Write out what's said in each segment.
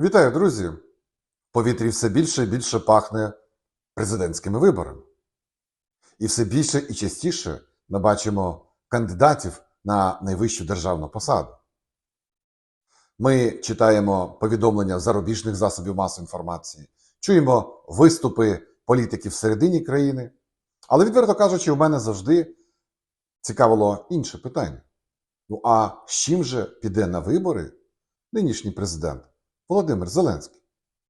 Вітаю, друзі! В повітрі все більше і більше пахне президентськими виборами. І все більше і частіше ми бачимо кандидатів на найвищу державну посаду. Ми читаємо повідомлення зарубіжних засобів масової інформації, чуємо виступи політиків всередині країни. Але, відверто кажучи, у мене завжди цікавило інше питання. Ну а з чим же піде на вибори нинішній президент Володимир Зеленський?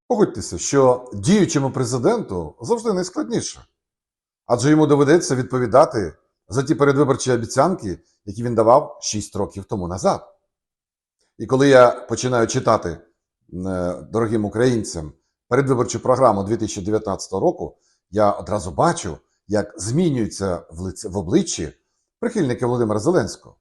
Погодьтеся, що діючому президенту завжди найскладніше, адже йому доведеться відповідати за ті передвиборчі обіцянки, які він давав 6 років тому назад. І коли я починаю читати е, дорогим українцям передвиборчу програму 2019 року, я одразу бачу, як змінюються в, лице, в обличчі прихильники Володимира Зеленського.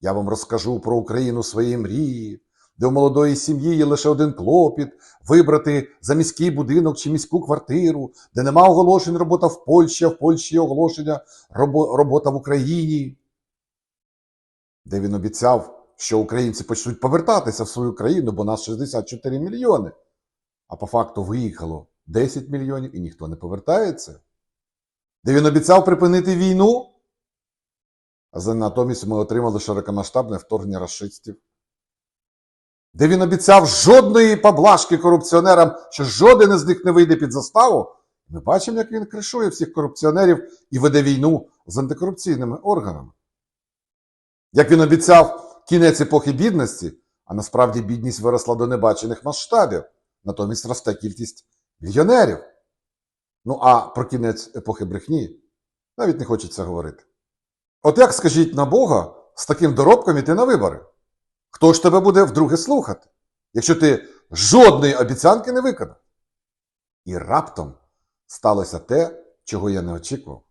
Я вам розкажу про Україну своєї мрії, де у молодої сім'ї є лише один клопіт вибрати за міський будинок чи міську квартиру, де нема оголошень робота в Польщі, а в Польщі є оголошення робота в Україні, де він обіцяв, що українці почнуть повертатися в свою країну, бо нас 64 мільйони. А по факту виїхало 10 мільйонів і ніхто не повертається. Де він обіцяв припинити війну, а натомість ми отримали широкомасштабне вторгнення расистів. Де він обіцяв жодної поблажки корупціонерам, що жоден із них не вийде під заставу. Ми бачимо, як він кришує всіх корупціонерів і веде війну з антикорупційними органами. Як він обіцяв кінець епохи бідності, а насправді бідність виросла до небачених масштабів, натомість росте кількість мільйонерів. Ну а про кінець епохи брехні навіть не хочеться говорити. От як скажіть на Бога з таким доробком іти на вибори? Хто ж тебе буде вдруге слухати, якщо ти жодної обіцянки не виконав? І раптом сталося те, чого я не очікував.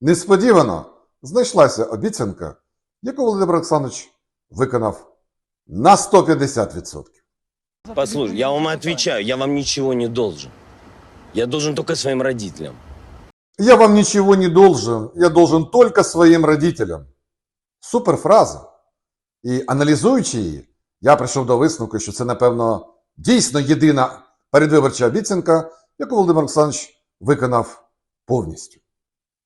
Несподівано знайшлася обіцянка, яку Володимир Олександрович виконав на 150%. Послушай, я вам отвечаю, я вам ничего не должен. Я должен только своим родителям. Я вам ничего не должен, я должен только своїм родителям. Суперфраза. І аналізуючи її, я прийшов до висновку, що це, напевно, дійсно єдина передвиборча обіцянка, яку Володимир Олександрович виконав повністю.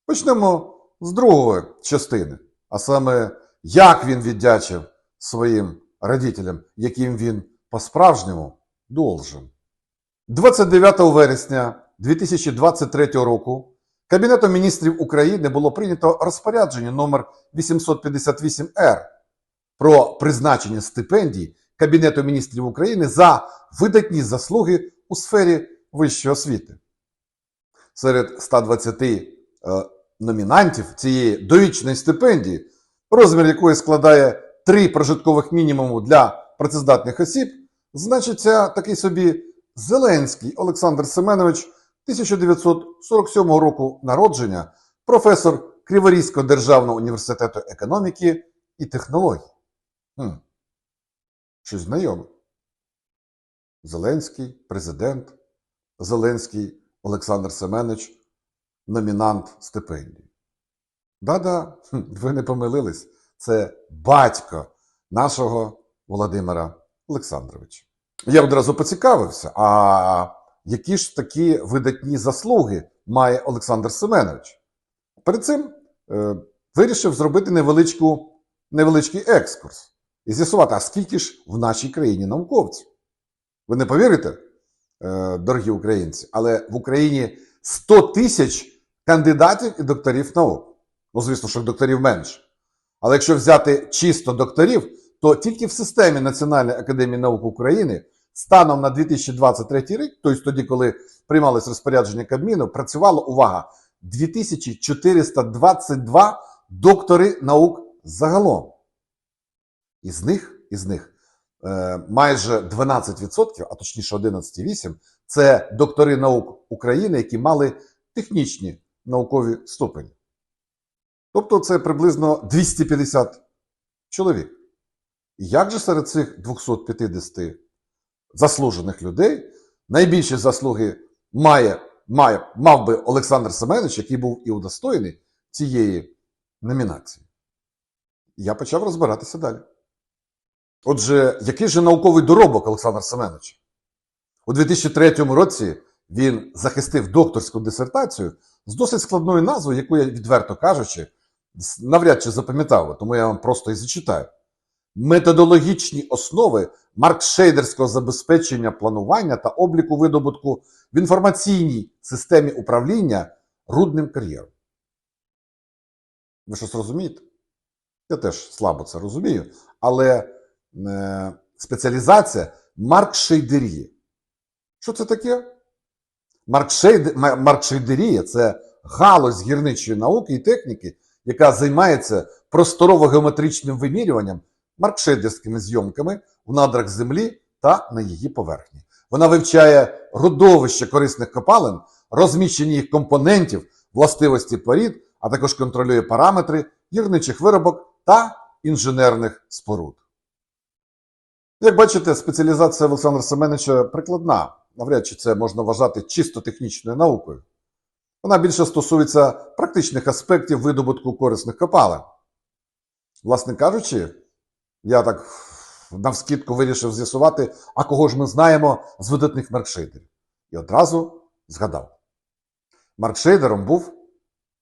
Почнемо з другої частини, а саме, як він віддячив своїм родителям, яким він по-справжньому должен. 29 вересня 2023 року Кабінетом міністрів України було прийнято розпорядження номер 858-Р про призначення стипендій Кабінету міністрів України за видатні заслуги у сфері вищої освіти. Серед 120 е, номінантів цієї довічної стипендії, розмір якої складає 3 прожиткових мінімуму для працездатних осіб, значиться такий собі Зеленський Олександр Семенович 1947 року народження, професор Криворізького державного університету економіки і технологій. Хм. Щось знайоме. Зеленський, президент, Зеленський Олександр Семенович, номінант стипендії. Да-да, ви не помилились. Це батько нашого Володимира Олександровича. Я одразу поцікавився, а які ж такі видатні заслуги має Олександр Семенович? Перед цим е, вирішив зробити невеличку, невеличкий екскурс і з'ясувати, а скільки ж в нашій країні науковців? Ви не повірите, е, дорогі українці, але в Україні 100 тисяч кандидатів і докторів наук. Ну, звісно, що докторів менше. Але якщо взяти чисто докторів, то тільки в системі Національної академії наук України станом на 2023 рік, тобто тоді, коли приймалось розпорядження Кабміну, працювало увага 2422 доктори наук загалом. Із них, із них е, майже 12%, а точніше 11,8%, це доктори наук України, які мали технічні наукові ступені. Тобто це приблизно 250 чоловік. І як же серед цих 250 заслужених людей найбільші заслуги має, має, мав би Олександр Семенович, який був і удостоєний цієї номінації? Я почав розбиратися далі. Отже, який же науковий доробок Олександра Семеновича? У 2003 році він захистив докторську дисертацію з досить складною назвою, яку я, відверто кажучи, навряд чи запам'ятав, тому я вам просто і зачитаю. Методологічні основи маркшейдерського забезпечення планування та обліку видобутку в інформаційній системі управління рудним кар'єром. Ви щось розумієте? Я теж слабо це розумію, але спеціалізація маркшейдерія. Що це таке? Маркшейд... ма- Маркшейдерія це галузь гірничої науки і техніки, яка займається просторово-геометричним вимірюванням маркшейдерськими зйомками в надрах землі та на її поверхні. Вона вивчає родовище корисних копалин, розміщення їх компонентів, властивості порід, а також контролює параметри гірничих виробок та інженерних споруд. Як бачите, спеціалізація Олександра Семеновича прикладна. Навряд чи це можна вважати чисто технічною наукою. Вона більше стосується практичних аспектів видобутку корисних копалин. Власне кажучи, я так навскідку вирішив з'ясувати, а кого ж ми знаємо з видатних маркшейдерів. І одразу згадав. Маркшейдером був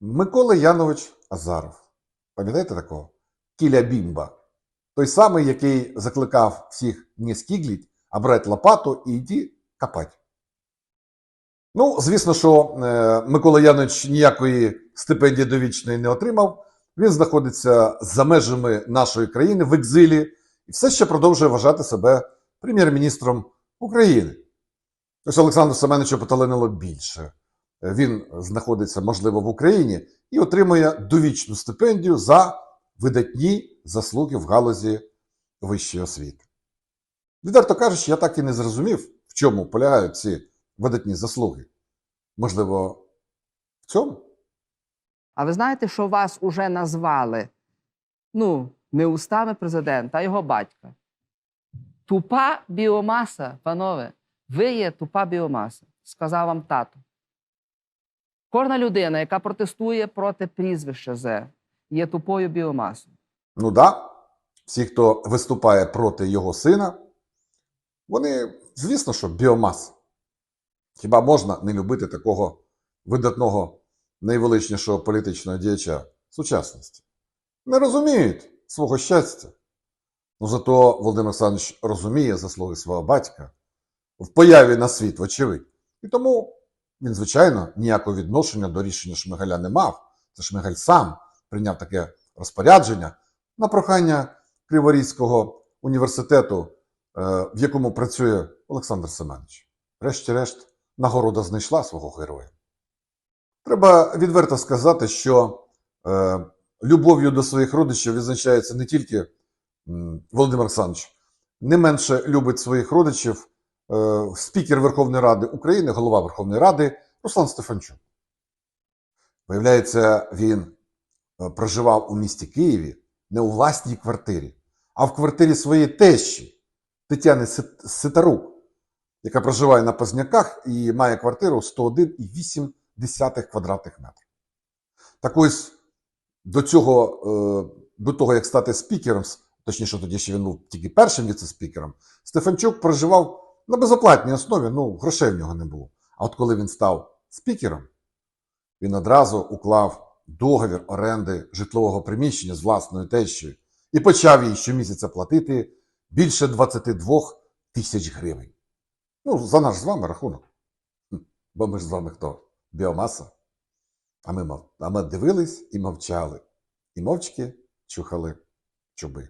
Микола Янович Азаров. Пам'ятаєте такого? Кіля Бімба. Той самий, який закликав всіх не скігліть, а брати лопату і йти копати. Ну, звісно, що е, Микола Янович ніякої стипендії довічної не отримав. Він знаходиться за межами нашої країни в екзилі і все ще продовжує вважати себе прем'єр-міністром України. Ось Олександру Семеновичу поталинило більше. Він знаходиться, можливо, в Україні і отримує довічну стипендію за видатні заслуги в галузі вищої освіти. Відверто кажучи, я так і не зрозумів, в чому полягають ці видатні заслуги. Можливо, в цьому? А ви знаєте, що вас уже назвали? Ну, не устами президента, а його батька. Тупа біомаса, панове, ви є тупа біомаса, сказав вам тато. Кожна людина, яка протестує проти прізвища З, є тупою біомасою. Ну да, всі, хто виступає проти його сина, вони, звісно, що біомаса. Хіба можна не любити такого видатного, найвеличнішого політичного діяча сучасності? Не розуміють свого щастя. Ну зато Володимир Олександрович розуміє заслуги свого батька в появі на світ, вочевидь. І тому він, звичайно, ніякого відношення до рішення Шмигаля не мав. Це Шмигаль сам прийняв таке розпорядження на прохання Криворізького університету, е, в якому працює Олександр Семенович. Врешті-решт, нагорода знайшла свого героя. Треба відверто сказати, що е, любов'ю до своїх родичів відзначається не тільки Володимир Олександрович, не менше любить своїх родичів е, спікер Верховної Ради України, голова Верховної Ради Руслан Стефанчук. Виявляється, він е, проживав у місті Києві не у власній квартирі, а в квартирі своєї тещі Тетяни Сит- Ситарук, яка проживає на Позняках і має квартиру 101,8 квадратних метрів. Так ось до цього, е, до того, як стати спікером, точніше, тоді ще він був тільки першим віце-спікером, Стефанчук проживав на безоплатній основі, ну, грошей в нього не було. А от коли він став спікером, він одразу уклав договір оренди житлового приміщення з власною тещою і почав їй щомісяця платити більше 22 тисяч гривень. Ну, за наш з вами рахунок. Бо ми ж з вами хто? Біомаса. А ми, мов... а ми дивились і мовчали. І мовчки чухали чуби,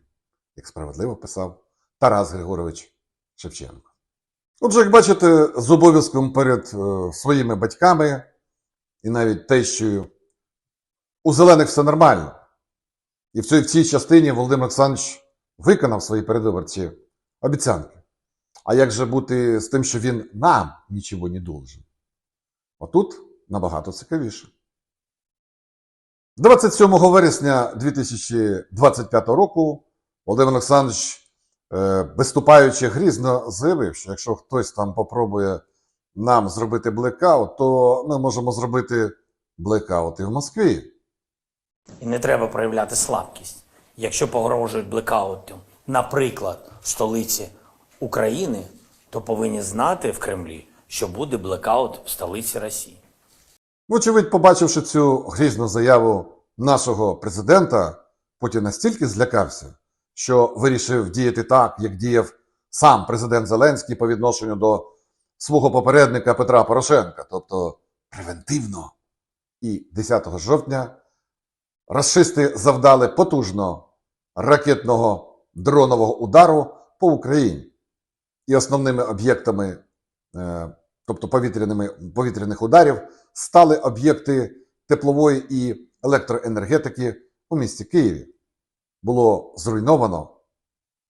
як справедливо писав Тарас Григорович Шевченко. Отже, як бачите, з обов'язком перед е, своїми батьками і навіть тещою у зелених все нормально. І в цій, в цій частині Володимир Олександрович виконав свої передвиборчі обіцянки. А як же бути з тим, що він нам нічого не должен? Отут набагато цікавіше. 27 вересня 2025 року Володимир Олександрович, е, виступаючи грізно, заявив, що якщо хтось там попробує нам зробити блекаут, то ми можемо зробити блекаут і в Москві. І не треба проявляти слабкість. Якщо погрожують блекаутом, наприклад, в столиці України, то повинні знати в Кремлі, що буде блекаут в столиці Росії. Вочевидь, побачивши цю грізну заяву нашого президента, Путін настільки злякався, що вирішив діяти так, як діяв сам президент Зеленський по відношенню до свого попередника Петра Порошенка, тобто превентивно. І 10 жовтня расисти завдали потужного ракетного дронового удару по Україні. І основними об'єктами, е, тобто повітряними, повітряних ударів, стали об'єкти теплової і електроенергетики у місті Києві. Було зруйновано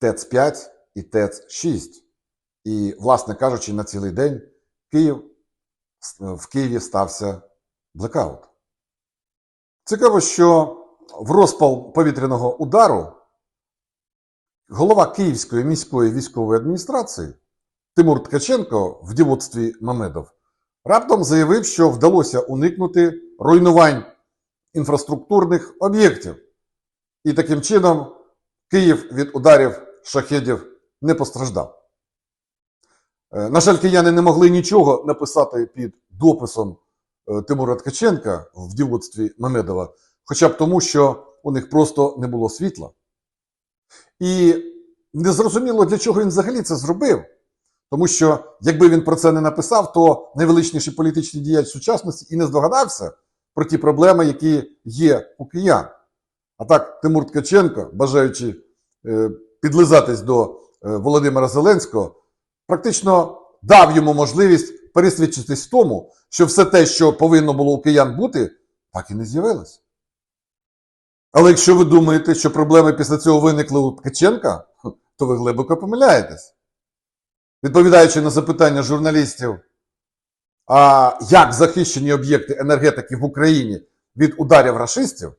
ТЕЦ-5 і ТЕЦ-6. І, власне кажучи, на цілий день Київ, в Києві стався блекаут. Цікаво, що в розпал повітряного удару голова Київської міської військової адміністрації Тимур Ткаченко в дівоцтві Мамедов раптом заявив, що вдалося уникнути руйнувань інфраструктурних об'єктів. І таким чином Київ від ударів шахедів не постраждав. Е, На жаль, кияни не могли нічого написати під дописом Тимура Ткаченка в дівоцтві Мамедова, хоча б тому, що у них просто не було світла. І незрозуміло, для чого він взагалі це зробив. Тому що, якби він про це не написав, то найвеличніший політичний діяч сучасності і не здогадався про ті проблеми, які є у киян. А так, Тимур Ткаченко, бажаючи е, підлизатись до е, Володимира Зеленського, практично дав йому можливість пересвідчитись в тому, що все те, що повинно було у киян бути, так і не з'явилось. Але якщо ви думаєте, що проблеми після цього виникли у Ткаченка, то ви глибоко помиляєтесь. Відповідаючи на запитання журналістів, а як захищені об'єкти енергетики в Україні від ударів рашистів,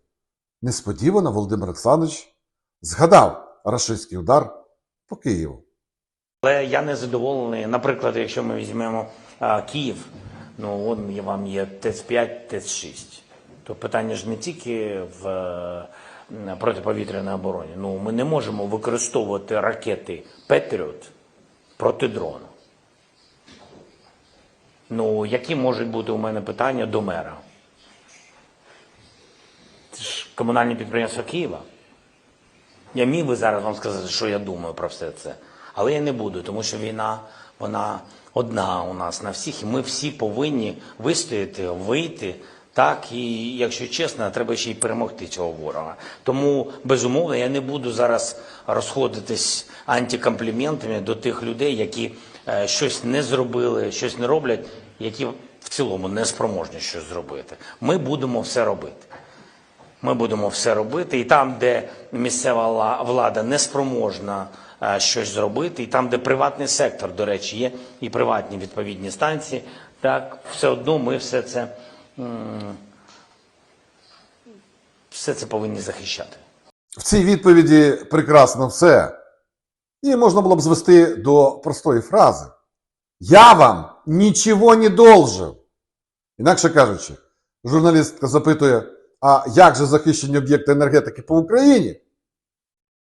несподівано Володимир Олександрович згадав рашистський удар по Києву. Але я не задоволений. Наприклад, якщо ми візьмемо а, Київ, ну он вам є ТЕЦ-5, ТЕЦ-6. То питання ж не тільки в е, протиповітряній обороні. Ну, ми не можемо використовувати ракети Петріот проти дрону. Ну, які можуть бути у мене питання до мера? Це ж комунальне підприємство Києва. Я міг би зараз вам сказати, що я думаю про все це, але я не буду, тому що війна вона одна у нас на всіх, і ми всі повинні вистояти, вийти. Так, і якщо чесно, треба ще й перемогти цього ворога. Тому безумовно я не буду зараз розходитись антикомпліментами до тих людей, які е, щось не зробили, щось не роблять, які в цілому не спроможні щось зробити. Ми будемо все робити. Ми будемо все робити, і там, де місцева влада не спроможна щось зробити, і там, де приватний сектор, до речі, є і приватні відповідні станції, так все одно ми все це, все це повинні захищати. В цій відповіді прекрасно все. Її можна було б звести до простої фрази: Я вам нічого не должен. Інакше кажучи, журналістка запитує, а як же захищені об'єкти енергетики по Україні?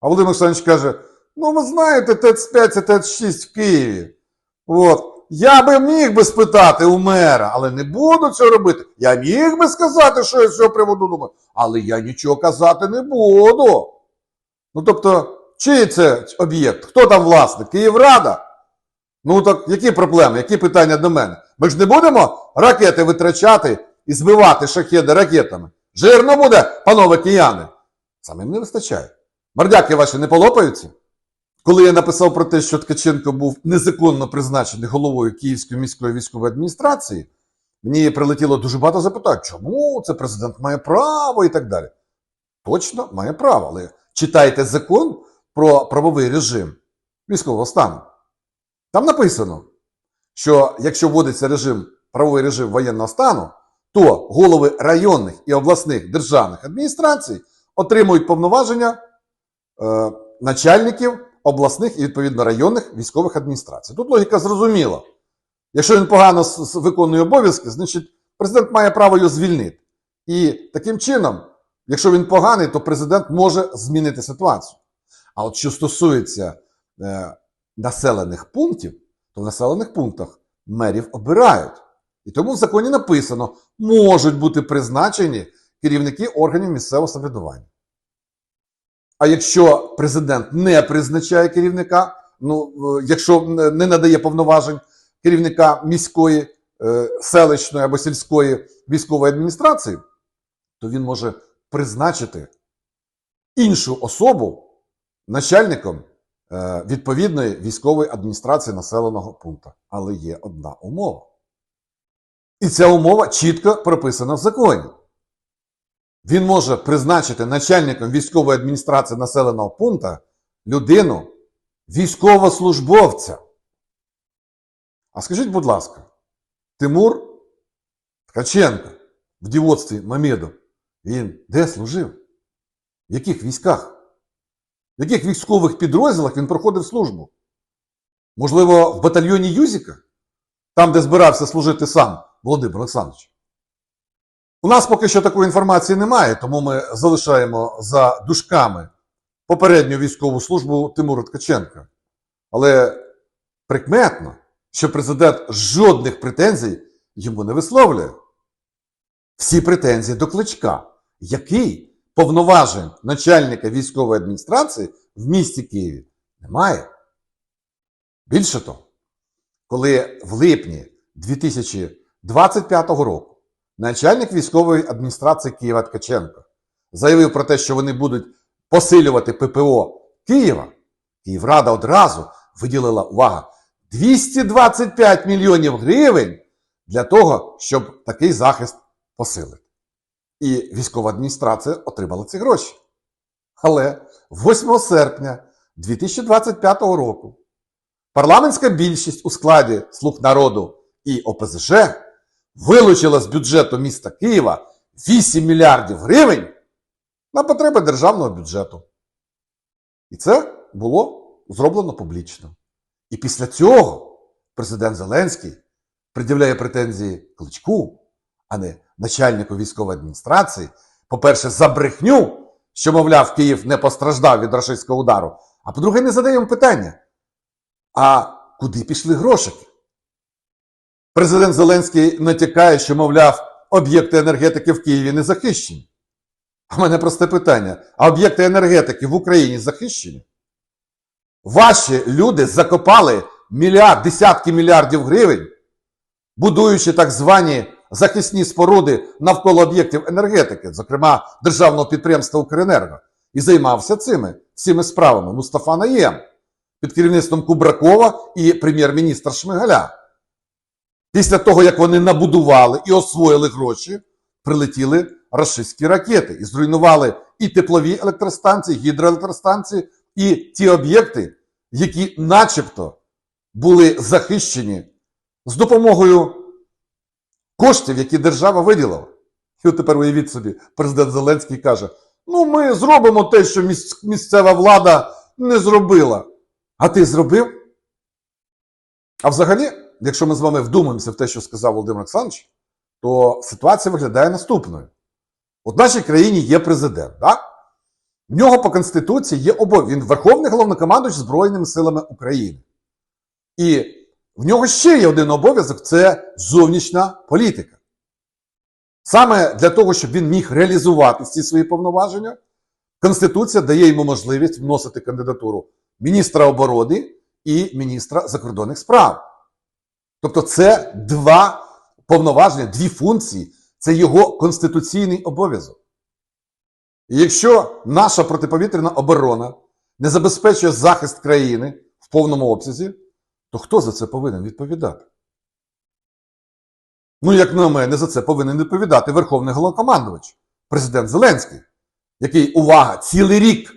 А Володимир Олександрович каже: ну, ви знаєте, ТЕЦ-5 і ТЕЦ-6 в Києві. От. Я би міг би спитати у мера, але не буду цього робити. Я міг би сказати, що я з цього приводу думаю, але я нічого казати не буду. Ну тобто, чий це об'єкт? Хто там власник? Київрада? Ну так які проблеми, які питання до мене? Ми ж не будемо ракети витрачати і збивати шахеди ракетами. Жирно буде, панове кияни. Самим не вистачає. Мордяки ваші не полопаються? Коли я написав про те, що Ткаченко був незаконно призначений головою Київської міської військової адміністрації, мені прилетіло дуже багато запитань, чому це президент має право і так далі. Точно має право, але читайте закон про правовий режим військового стану. Там написано, що якщо вводиться режим, правовий режим воєнного стану, то голови районних і обласних державних адміністрацій отримують повноваження е, начальників обласних і відповідно районних військових адміністрацій. Тут логіка зрозуміла. Якщо він погано виконує обов'язки, значить президент має право його звільнити. І таким чином, якщо він поганий, то президент може змінити ситуацію. А от що стосується е, населених пунктів, то в населених пунктах мерів обирають. І тому в законі написано, можуть бути призначені керівники органів місцевого самоврядування. А якщо президент не призначає керівника, ну, е, якщо не надає повноважень керівника міської, е, селищної або сільської військової адміністрації, то він може призначити іншу особу начальником е, відповідної військової адміністрації населеного пункту. Але є одна умова. І ця умова чітко прописана в законі. Він може призначити начальником військової адміністрації населеного пункту людину, військовослужбовця. А скажіть, будь ласка, Тимур Ткаченко в дівоцтві Мамеду, він де служив? В яких військах? В яких військових підрозділах він проходив службу? Можливо, в батальйоні Юзіка? Там, де збирався служити сам Володимир Олександрович? У нас поки що такої інформації немає, тому ми залишаємо за дужками попередню військову службу Тимура Ткаченка. Але прикметно, що президент жодних претензій йому не висловлює. Всі претензії до кличка, який повноважень начальника військової адміністрації в місті Києві немає. Більше того, коли в липні 2025 року начальник військової адміністрації Києва Ткаченко заявив про те, що вони будуть посилювати ППО Києва, Київрада одразу виділила увага 225 мільйонів гривень для того, щоб такий захист посилити. І військова адміністрація отримала ці гроші. Але 8 серпня 2025 року парламентська більшість у складі Слуг народу і ОПЗЖ вилучила з бюджету міста Києва 8 мільярдів гривень на потреби державного бюджету. І це було зроблено публічно. І після цього президент Зеленський пред'являє претензії Кличку, а не начальнику військової адміністрації, по-перше, за брехню, що, мовляв, Київ не постраждав від рашистського удару, а по-друге, не задає йому питання. А куди пішли грошики? Президент Зеленський натякає, що, мовляв, об'єкти енергетики в Києві не захищені. А мене просте питання: а об'єкти енергетики в Україні захищені? Ваші люди закопали мільярд, десятки мільярдів гривень, будуючи так звані захисні споруди навколо об'єктів енергетики, зокрема державного підприємства Укренерго, і займався цими всіми справами Мустафа Наєм під керівництвом Кубракова і прем'єр-міністра Шмигаля. Після того, як вони набудували і освоїли гроші, прилетіли рашистські ракети і зруйнували і теплові електростанції, гідроелектростанції, і ті об'єкти, які начебто були захищені з допомогою коштів, які держава виділила. І от тепер уявіть собі, президент Зеленський каже: ну ми зробимо те, що місцева влада не зробила. А ти зробив? А взагалі, якщо ми з вами вдумаємося в те, що сказав Володимир Олександрович, то ситуація виглядає наступною. От в нашій країні є президент, так? В нього по Конституції є обов'язок. Він Верховний головнокомандуючий Збройними силами України. І в нього ще є один обов'язок це зовнішня політика. Саме для того, щоб він міг реалізувати ці свої повноваження, Конституція дає йому можливість вносити кандидатуру міністра оборони і міністра закордонних справ. Тобто, це два повноваження, дві функції, це його конституційний обов'язок. І якщо наша протиповітряна оборона не забезпечує захист країни в повному обсязі, то хто за це повинен відповідати? Ну, як на мене, за це повинен відповідати Верховний головнокомандувач, президент Зеленський, який, увага, цілий рік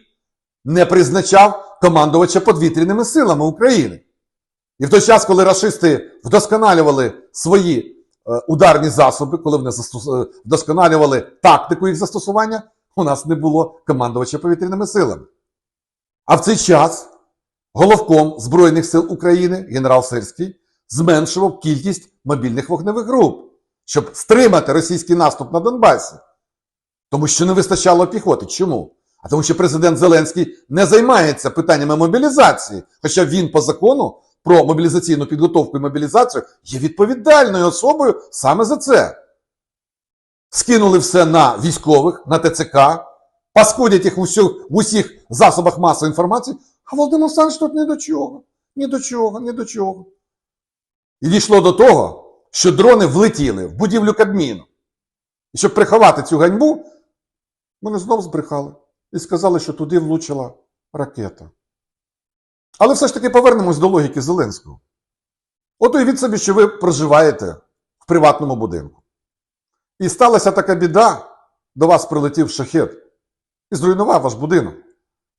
не призначав командувача подвітряними силами України. І в той час, коли рашисти вдосконалювали свої е, ударні засоби, коли вони е, вдосконалювали тактику їх застосування, у нас не було командувача повітряними силами. А в цей час головком Збройних сил України генерал Сирський зменшував кількість мобільних вогневих груп, щоб стримати російський наступ на Донбасі. Тому що не вистачало піхоти. Чому? А тому що президент Зеленський не займається питаннями мобілізації, хоча він по закону про мобілізаційну підготовку і мобілізацію, є відповідальною особою саме за це. Скинули все на військових, на ТЦК, паскудять їх в усіх, в усіх засобах масової інформації, а Володимир Олександрович тут ні до чого, ні до чого, ні до чого. І дійшло до того, що дрони влетіли в будівлю Кабміну. І щоб приховати цю ганьбу, вони знов збрехали і сказали, що туди влучила ракета. Але все ж таки повернемось до логіки Зеленського. От уявіть собі, що ви проживаєте в приватному будинку. І сталася така біда, до вас прилетів шахет і зруйнував ваш будинок.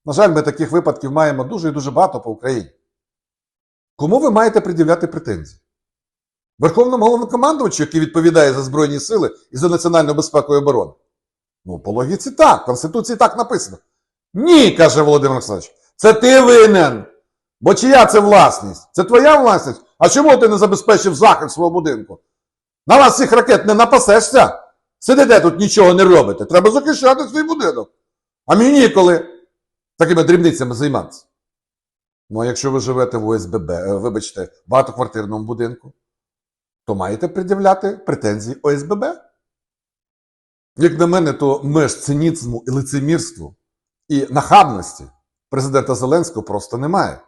На жаль, ми таких випадків маємо дуже і дуже багато по Україні. Кому ви маєте пред'являти претензії? Верховному головнокомандувачу, який відповідає за Збройні сили і за національну безпеку і оборону? Ну, по логіці так, в Конституції так написано. Ні, каже Володимир Олександрович, це ти винен. Бо чия це власність? Це твоя власність? А чому ти не забезпечив захист свого будинку? На вас цих ракет не напасешся. Сидите тут нічого не робите. Треба захищати свій будинок. А мені ніколи такими дрібницями займатися. Ну, а якщо ви живете в ОСББ, е, вибачте, багатоквартирному будинку, то маєте пред'являти претензії ОСББ. Як на мене, то меж цинізму і лицемірству і нахабності президента Зеленського просто немає.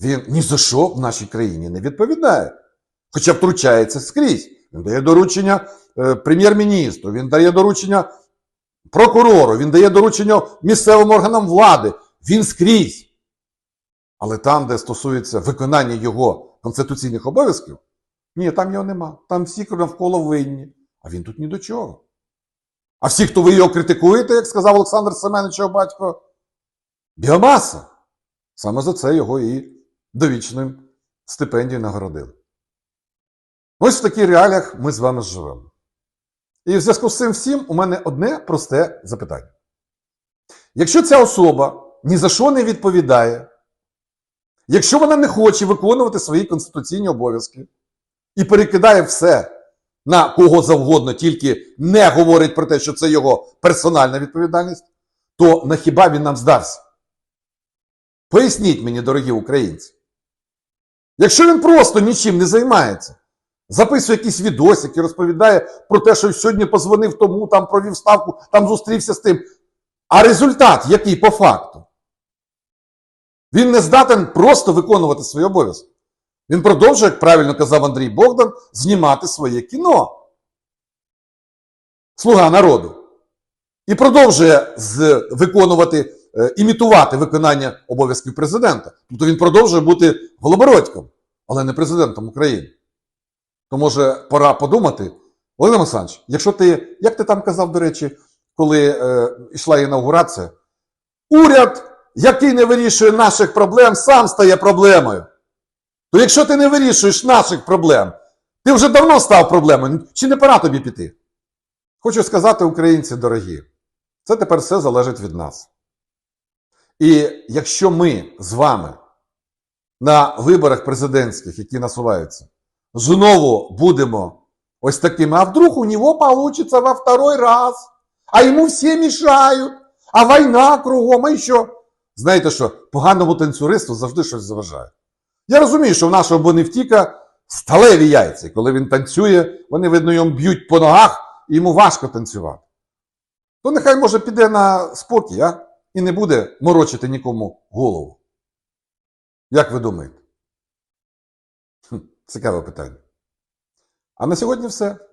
Він ні за що в нашій країні не відповідає. Хоча втручається скрізь. Він дає доручення е, прем'єр-міністру, він дає доручення прокурору, він дає доручення місцевим органам влади. Він скрізь. Але там, де стосується виконання його конституційних обов'язків, ні, там його нема. Там всі навколо винні. А він тут ні до чого. А всі, хто ви його критикуєте, як сказав Олександр Семенович, його батько, біомаса. Саме за це його і довічним стипендією нагородили. Ось в таких реаліях ми з вами живемо. І в зв'язку з цим всім у мене одне просте запитання. Якщо ця особа ні за що не відповідає, якщо вона не хоче виконувати свої конституційні обов'язки і перекидає все на кого завгодно, тільки не говорить про те, що це його персональна відповідальність, то на хіба він нам здався? Поясніть мені, дорогі українці. Якщо він просто нічим не займається, записує якісь відосики, розповідає про те, що сьогодні позвонив тому, там провів ставку, там зустрівся з тим. А результат який по факту? Він не здатен просто виконувати свої обов'язки. Він продовжує, як правильно казав Андрій Богдан, знімати своє кіно. Слуга народу. І продовжує з, виконувати, імітувати виконання обов'язків президента. Тобто він продовжує бути Голобородьком, але не президентом України. То може пора подумати, Володимир Олександрович, якщо ти, як ти там казав, до речі, коли е, йшла інаугурація, уряд, який не вирішує наших проблем, сам стає проблемою. То якщо ти не вирішуєш наших проблем, ти вже давно став проблемою, чи не пора тобі піти? Хочу сказати, українці дорогі, це тепер все залежить від нас. І якщо ми з вами на виборах президентських, які насуваються, знову будемо ось такими, а вдруг у нього получится во второй раз, а йому всі мішають, а війна кругом, а що? Знаєте що, поганому танцюристу завжди щось заважає. Я розумію, що в нашого Боневтіка сталеві яйця. Коли він танцює, вони, видно, йому б'ють по ногах, і йому важко танцювати. То нехай може піде на спокій, а? І не буде морочити нікому голову. Як ви думаєте? Цікаве питання. А на сьогодні все.